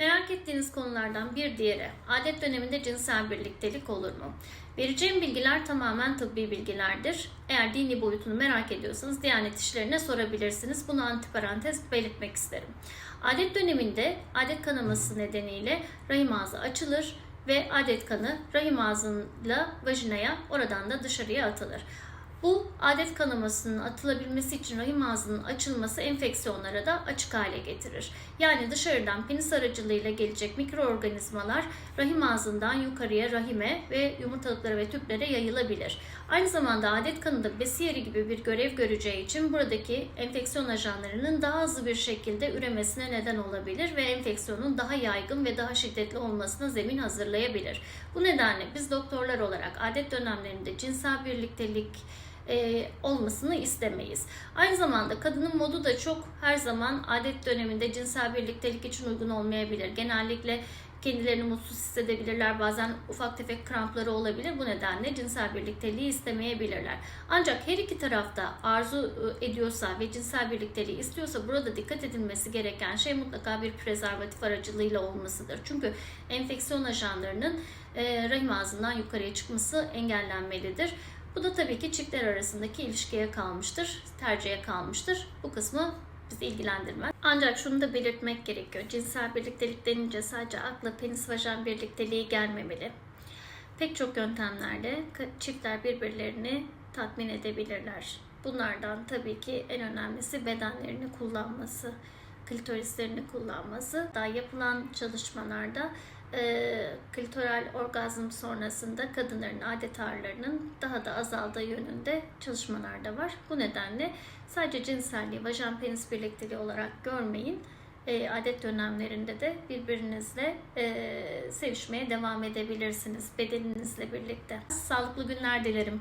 Merak ettiğiniz konulardan bir diğeri, adet döneminde cinsel birliktelik olur mu? Vereceğim bilgiler tamamen tıbbi bilgilerdir. Eğer dini boyutunu merak ediyorsanız Diyanet işlerine sorabilirsiniz. Bunu antiparantez belirtmek isterim. Adet döneminde adet kanaması nedeniyle rahim ağzı açılır ve adet kanı rahim ağzıyla vajinaya oradan da dışarıya atılır. Bu adet kanamasının atılabilmesi için rahim ağzının açılması enfeksiyonlara da açık hale getirir. Yani dışarıdan penis aracılığıyla gelecek mikroorganizmalar rahim ağzından yukarıya rahime ve yumurtalıklara ve tüplere yayılabilir. Aynı zamanda adet kanında besiyeri gibi bir görev göreceği için buradaki enfeksiyon ajanlarının daha hızlı bir şekilde üremesine neden olabilir ve enfeksiyonun daha yaygın ve daha şiddetli olmasına zemin hazırlayabilir. Bu nedenle biz doktorlar olarak adet dönemlerinde cinsel birliktelik e, olmasını istemeyiz. Aynı zamanda kadının modu da çok her zaman adet döneminde cinsel birliktelik için uygun olmayabilir. Genellikle kendilerini mutsuz hissedebilirler. Bazen ufak tefek krampları olabilir. Bu nedenle cinsel birlikteliği istemeyebilirler. Ancak her iki tarafta arzu e, ediyorsa ve cinsel birlikteliği istiyorsa burada dikkat edilmesi gereken şey mutlaka bir prezervatif aracılığıyla olmasıdır. Çünkü enfeksiyon ajanlarının e, rahim ağzından yukarıya çıkması engellenmelidir. Bu da tabii ki çiftler arasındaki ilişkiye kalmıştır, tercihe kalmıştır. Bu kısmı bizi ilgilendirmez. Ancak şunu da belirtmek gerekiyor. Cinsel birliktelik denince sadece akla penis vajen birlikteliği gelmemeli. Pek çok yöntemlerle çiftler birbirlerini tatmin edebilirler. Bunlardan tabii ki en önemlisi bedenlerini kullanması, klitorislerini kullanması. Daha yapılan çalışmalarda e, klitoral orgazm sonrasında kadınların adet ağrılarının daha da azaldığı yönünde çalışmalar da var. Bu nedenle sadece cinselliği vajen penis birlikteliği olarak görmeyin. E, adet dönemlerinde de birbirinizle e, sevişmeye devam edebilirsiniz bedeninizle birlikte. Sağlıklı günler dilerim.